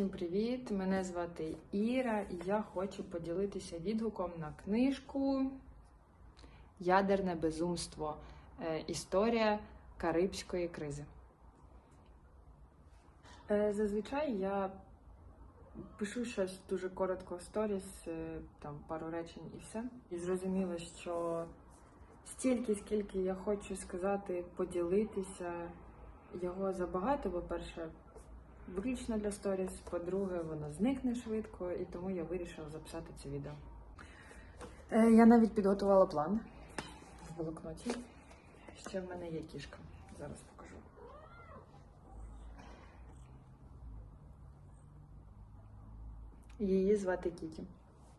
Всім привіт! Мене звати Іра, і я хочу поділитися відгуком на книжку Ядерне безумство. Е, Історія Карибської кризи. Е, Зазвичай я пишу щось дуже коротко в сторіс, е, там пару речень і все. І зрозуміло, що стільки, скільки я хочу сказати, поділитися його забагато, по-перше, виключно для сторіс. По-друге, воно зникне швидко, і тому я вирішила записати це відео. Е, я навіть підготувала план в блокноті. Ще в мене є кішка. Зараз покажу. Її звати Кіті.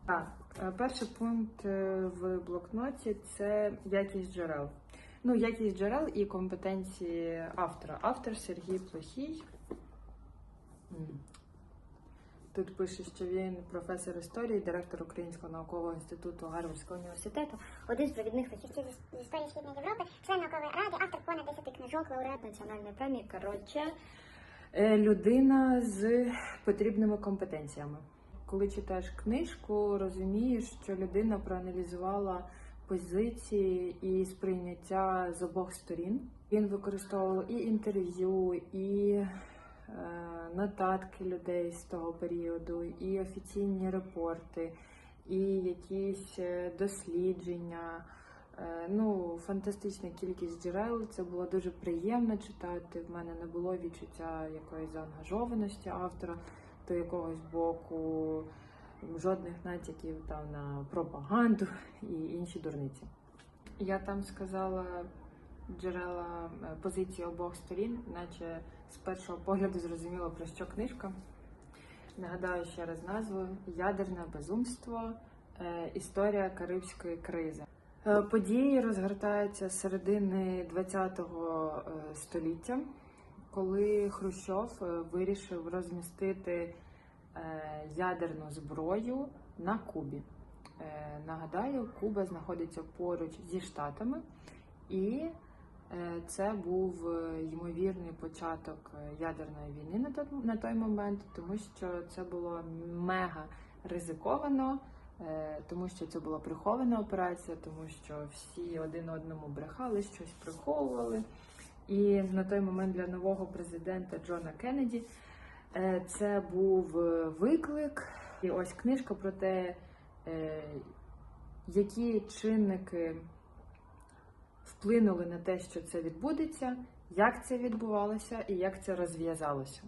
Так, е, перший пункт е, в блокноті це якість джерел. Ну, якість джерел і компетенції автора. Автор Сергій Плохій. Тут пише, що він професор історії, директор Українського наукового інституту Гарвардського університету. Один з провідних фахівців з історії Східної Європи, член наукової ради, автор понад 10 книжок, лауреат національної премії. Коротше, Е, Людина з потрібними компетенціями. Коли читаєш книжку, розумієш, що людина проаналізувала позиції і сприйняття з обох сторін. Він використовував і інтерв'ю, і нотатки людей з того періоду, і офіційні репорти, і якісь е, дослідження. Е, Ну, фантастична кількість джерел. Це було дуже приємно читати. В мене не було відчуття якоїсь заангажованості автора до якогось боку, жодних натяків там на пропаганду і інші дурниці. Я там сказала джерела е, позиції обох сторін, наче з першого погляду зрозуміло про що книжка. Нагадаю ще раз назву Ядерне безумство. е, Історія Карибської кризи. Е, Події розгортаються з середини ХХ століття, коли Хрущов вирішив розмістити ядерну зброю на Кубі. Нагадаю, Куба знаходиться поруч зі Штатами, і це був е, ймовірний початок е, ядерної війни на той, момент, тому що це було мега ризиковано. Е, тому що це була прихована операція, тому що всі один одному брехали, щось приховували. І на той момент для нового президента Джона Кеннеді е, це був е, виклик. І ось книжка про те, е, які чинники вплинули на те, що це відбудеться, як це відбувалося і як це розв'язалося.